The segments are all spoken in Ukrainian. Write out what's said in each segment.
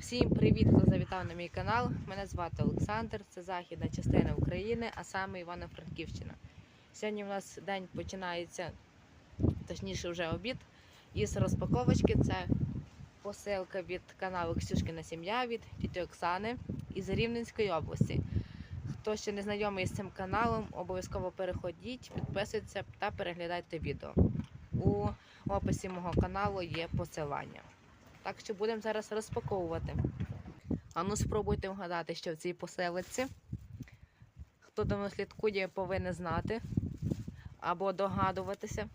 Всім привіт, хто завітав на мій канал. Мене звати Олександр, це західна частина України, а саме Івано-Франківщина. Сьогодні у нас день починається, точніше, вже обід, із розпаковочки. Це посилка від каналу Ксюшкина Сім'я від тіті Оксани із Рівненської області. Хто ще не знайомий з цим каналом, обов'язково переходіть, підписуйтесь та переглядайте відео. У описі мого каналу є посилання. Так що будемо зараз розпаковувати. А ну спробуйте вгадати, що в цій поселиці. Хто давно слідкує, повинен знати або догадуватися.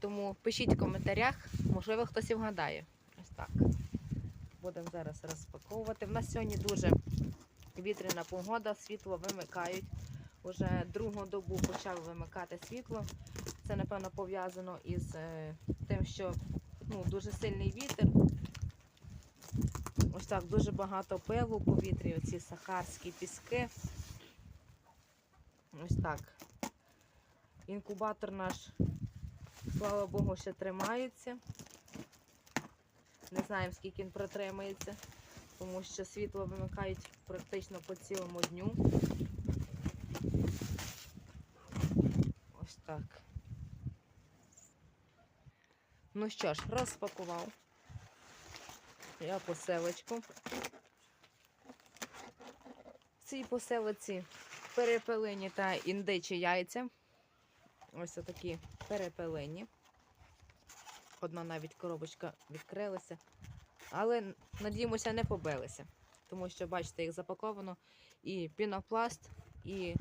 Тому пишіть в коментарях, можливо, хтось і вгадає. Ось так. Будемо зараз розпаковувати. В нас сьогодні дуже вітряна погода, світло вимикають. Уже другу добу почали вимикати світло. Це, напевно, пов'язано із е, тим, що ну, дуже сильний вітер. Ось так, дуже багато пилу у повітрі, оці сахарські піски. Ось так. Інкубатор наш, слава Богу, ще тримається. Не знаємо, скільки він протримається, тому що світло вимикають практично по цілому дню. Ось так. Ну що ж, розпакував я поселочку. В цій поселиці перепелині та індичі яйця. Ось такі перепелині. Одна навіть коробочка відкрилася. Але, надіємося, не побилися. Тому що, бачите, їх запаковано і пінопласт, і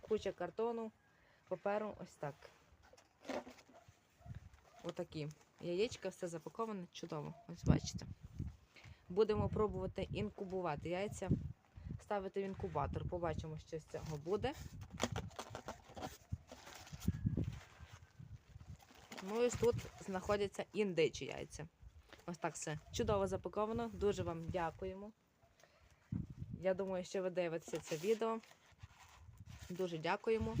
куча картону, паперу. Ось так. Отакі. Яєчка, все запаковане, чудово. Ось бачите. Будемо пробувати інкубувати яйця, ставити в інкубатор. Побачимо, що з цього буде. Ну і тут знаходяться індичі яйця. Ось так все чудово запаковано. Дуже вам дякуємо. Я думаю, що ви дивитеся це відео. Дуже дякуємо.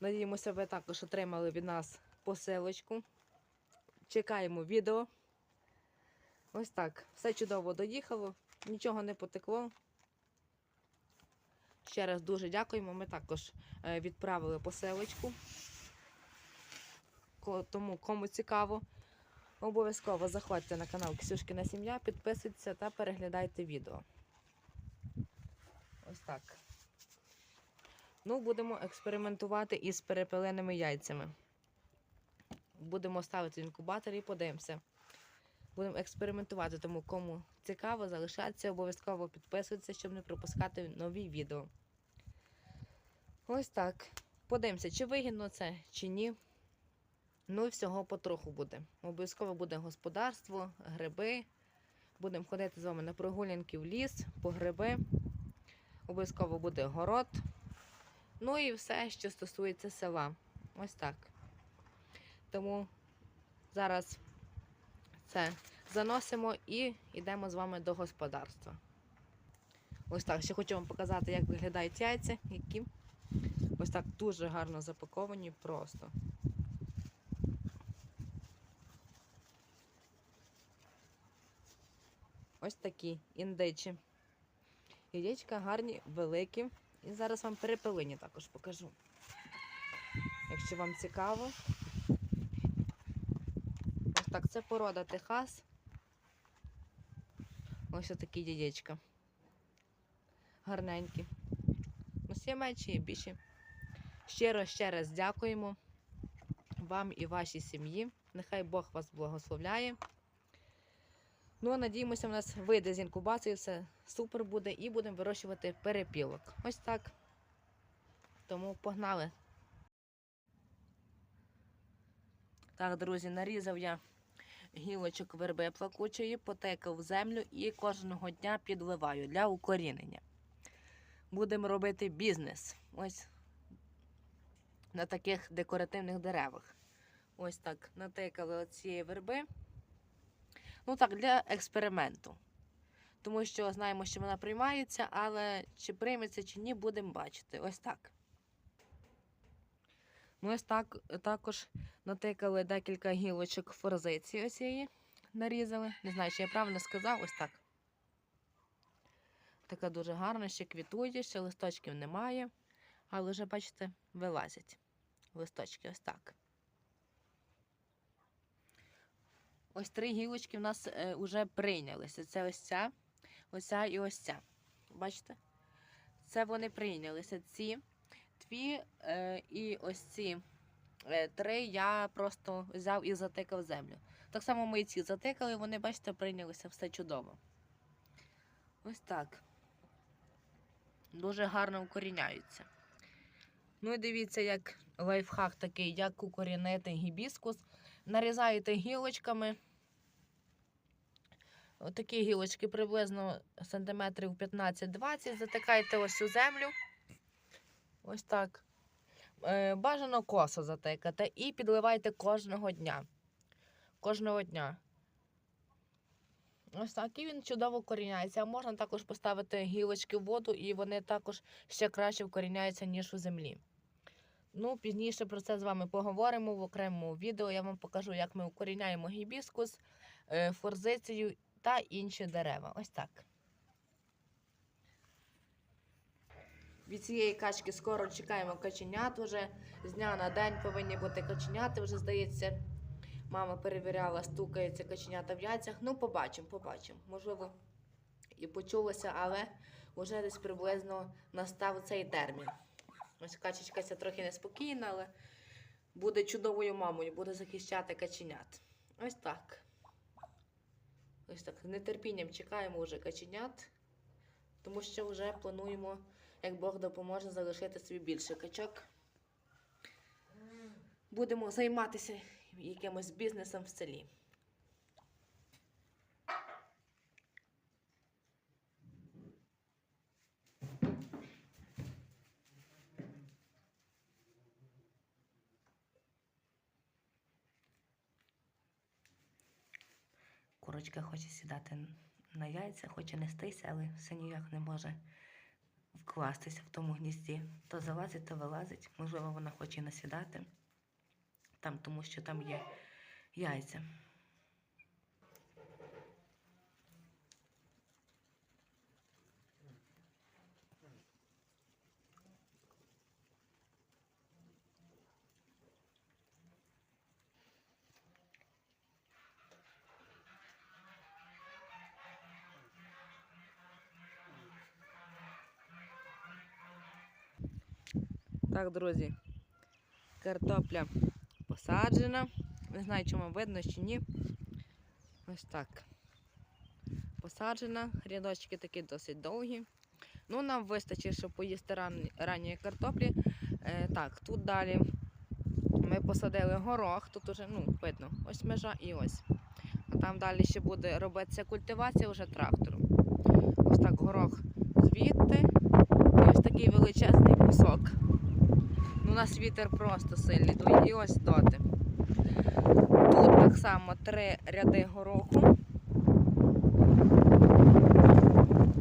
Надіємося, ви також отримали від нас посилочку. Чекаємо відео. Ось так. Все чудово доїхало, нічого не потекло. Ще раз дуже дякуємо. Ми також е, відправили посилочку. Тому кому цікаво, обов'язково заходьте на канал Ксюшкина Сім'я, підписуйтесь та переглядайте відео. Ось так. Ну, будемо експериментувати із перепеленими яйцями. Будемо ставити в інкубатор і подивимося. Будемо експериментувати, тому кому цікаво, залишатися, обов'язково підписуйтесь, щоб не пропускати нові відео. Ось так. Подивимося, чи вигідно це, чи ні. Ну і всього потроху буде. Обов'язково буде господарство, гриби. Будемо ходити з вами на прогулянки в ліс, по гриби. Обов'язково буде город. Ну і все, що стосується села. Ось так. Тому зараз це заносимо і йдемо з вами до господарства. Ось так. Ще хочу вам показати, як виглядають яйця, які ось так дуже гарно запаковані просто. Ось такі індичі. Яєчка гарні, великі. І зараз вам перепелині також покажу. Якщо вам цікаво. Так, це порода Техас. Ось такі яєчка. Гарненькі. Є менші, є більші. Щиро ще раз дякуємо вам і вашій сім'ї. Нехай Бог вас благословляє. Ну, надіємося, в нас вийде з інкубації, все супер буде і будемо вирощувати перепілок. Ось так. Тому погнали. Так, друзі, нарізав я гілочок верби плакучої, потекав землю і кожного дня підливаю для укорінення. Будемо робити бізнес. Ось на таких декоративних деревах. Ось так натикали оцієї верби. Ну так, для експерименту. Тому що знаємо, що вона приймається, але чи прийметься, чи ні, будемо бачити. Ось так. Ми ось так також натикали декілька гілочок форзиці оцієї, нарізали. Не знаю, чи я правильно сказав, ось так. Така дуже гарна, ще квітує, ще листочків немає. Але вже, бачите, вилазять листочки ось так. Ось три гілочки в нас е, вже прийнялися. Це ось ця, ось ця і ось ця. Бачите? Це вони прийнялися. Ці дві е, і ось ці е, три я просто взяв і затикав землю. Так само ми і ці затикали, вони, бачите, прийнялися все чудово. Ось так. Дуже гарно укоріняються. Ну і дивіться, як лайфхак такий, як укорінити гібіскус. Нарізаєте гілочками. Отакі гілочки приблизно сантиметрів 15-20. Затикаєте ось у землю. Ось так. Е, бажано косо затикати і підливайте кожного дня. Кожного дня. Ось так, і він чудово вкоріняється. А можна також поставити гілочки в воду, і вони також ще краще вкоріняються, ніж у землі. Ну, пізніше про це з вами поговоримо в окремому відео. Я вам покажу, як ми укоріняємо гібіскус, е, форзицію та інші дерева. Ось так. Від цієї качки скоро чекаємо каченят. Вже з дня на день повинні бути каченята. Вже здається, мама перевіряла, стукаються каченята в яйцях. Ну, побачимо, побачимо. Можливо, і почулося, але вже десь приблизно настав цей термін. Ось качечка ця трохи неспокійна, але буде чудовою мамою, буде захищати каченят. Ось так. Ось так. З нетерпінням чекаємо вже каченят, тому що вже плануємо, як Бог допоможе, залишити собі більше качок. Будемо займатися якимось бізнесом в селі. Курочка хоче сідати на яйця, хоче нестися, але все ніяк не може вкластися в тому гнізді. То залазить, то вилазить. Можливо, вона хоче насідати там, тому що там є яйця. Так, друзі, картопля посаджена. Не знаю, чи вам видно чи ні. Ось так. Посаджена. Рядочки такі досить довгі. Ну, нам вистачить, щоб поїсти ран... ранньої картоплі. Е, так, тут далі ми посадили горох, тут уже ну, видно, ось межа і ось. А там далі ще буде робитися культивація вже трактором. Ось так горох звідти. І ось такий величезний кусок. Нас вітер просто сильний. І ось доти. Тут так само три ряди гороху.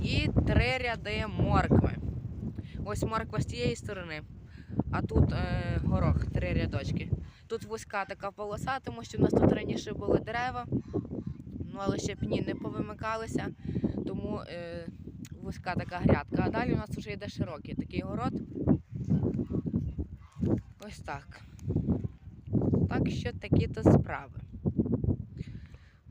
І три ряди моркви. Ось морква з тієї сторони, а тут е, горох, три рядочки. Тут вузька така полоса, тому що в нас тут раніше були дерева, ну але ще пні не повимикалися, тому е, вузька така грядка. А далі у нас вже йде широкий такий город. Ось так. Так що такі-то справи.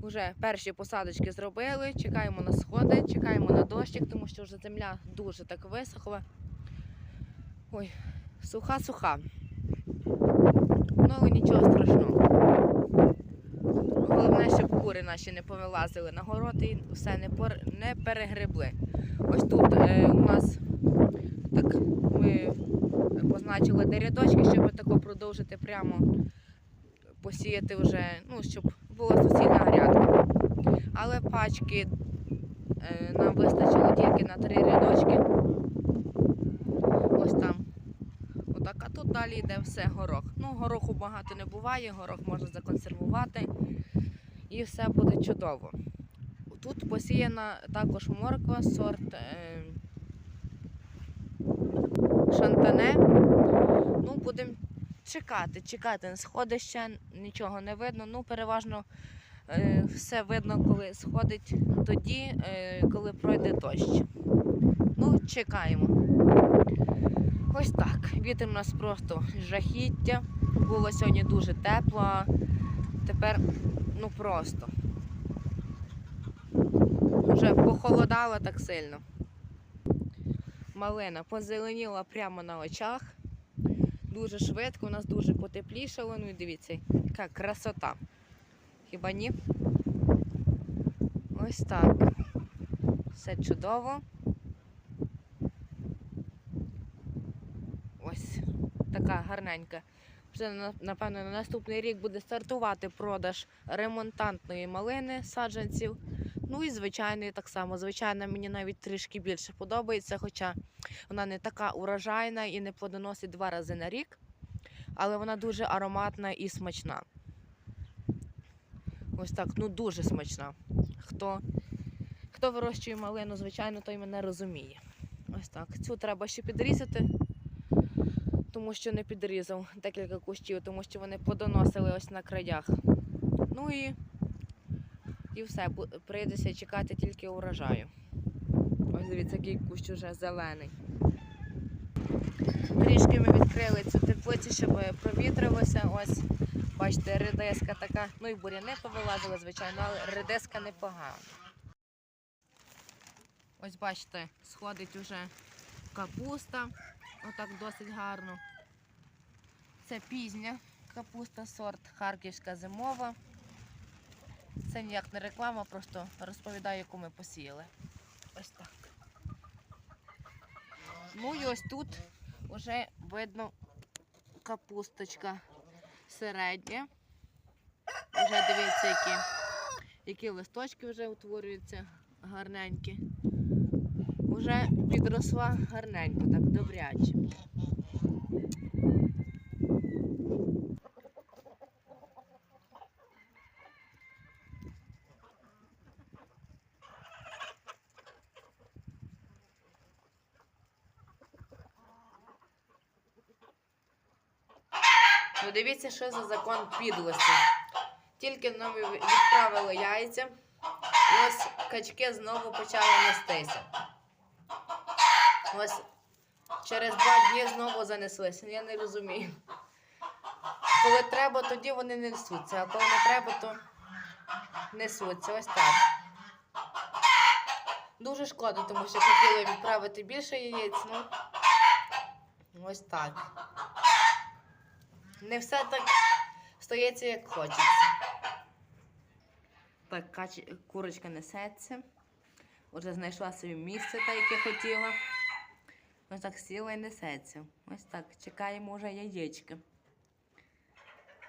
Уже перші посадочки зробили, чекаємо на сходи, чекаємо на дощик, тому що вже земля дуже так висохла. Ой, суха-суха. Ну, нічого страшного. Головне, щоб кури наші не повилазили на город і все не, не перегребли. Ось тут е, у нас так ми позначили рядочки, щоб тако продовжити прямо посіяти вже, ну, щоб була суцільна грядка. Але пачки е, нам вистачило тільки на три рядочки. Ось там. Отак, а тут далі йде все горох. Ну, гороху багато не буває, горох можна законсервувати і все буде чудово. Тут посіяна також морква, сорт е, шантане. Ну, будемо чекати, чекати. Сходи ще нічого не видно. Ну, переважно е, все видно, коли сходить тоді, е, коли пройде дощ. Ну, чекаємо. Ось так. Вітер у нас просто жахіття. Було сьогодні дуже тепло, а тепер ну просто. Вже похолодало так сильно. Малина позеленіла прямо на очах. Дуже швидко, у нас дуже потеплішало. Ну і дивіться, яка красота. Хіба ні? Ось так. Все чудово. Ось така гарненька. Вже напевно на наступний рік буде стартувати продаж ремонтантної малини саджанців. Ну і звичайної так само. Звичайно, мені навіть трішки більше подобається, хоча вона не така урожайна і не плодоносить два рази на рік, але вона дуже ароматна і смачна. Ось так, ну дуже смачна. Хто, хто вирощує малину, звичайно, той мене розуміє. Ось так. Цю треба ще підрізати, тому що не підрізав декілька кущів, тому що вони подоносили ось на краях. Ну і, і все, прийдеться чекати тільки урожаю. Ось дивіться, який кущ уже зелений. Трішки ми відкрили цю теплицю, щоб провітрилося. Ось, бачите, редиска така. Ну і буряни повилазили, звичайно, але редиска непогана. Ось бачите, сходить уже капуста. Отак досить гарно. Це пізня капуста, сорт Харківська зимова. Це ніяк не реклама, просто розповідаю, яку ми посіяли. Ось так. Ну і ось тут вже видно капусточка середня. Вже дивіться, які, які листочки вже утворюються гарненькі. Уже підросла гарненько, так добряче. Ну дивіться, що за закон підлості. Тільки нам відправили яйця, і ось качки знову почали нестися. Ось через два дні знову занеслися. Я не розумію. Коли треба, тоді вони не несуться, а коли не треба, то несуться. Ось так. Дуже шкода, тому що хотіли відправити більше яєць. Ну, ось так. Не все так стається, як хочеться. Так, кач... курочка несеться. Уже знайшла собі місце, те, яке хотіла. Ось так сіла і несеться. Ось так. Чекаємо вже яєчки.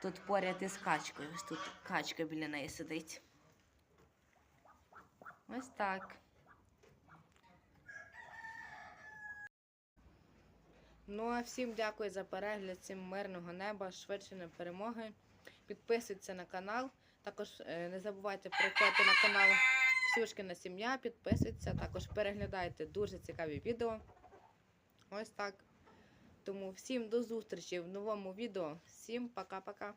Тут поряд із качкою. Ось тут качка біля неї сидить. Ось так. Ну а всім дякую за перегляд, всім мирного неба, швидше перемоги. Підписуйтесь на канал. Також е, не забувайте приходити на канал Ксюшкина сім'я, підписуйтесь, також переглядайте дуже цікаві відео. Ось так. Тому всім до зустрічі в новому відео. Всім пока-пока.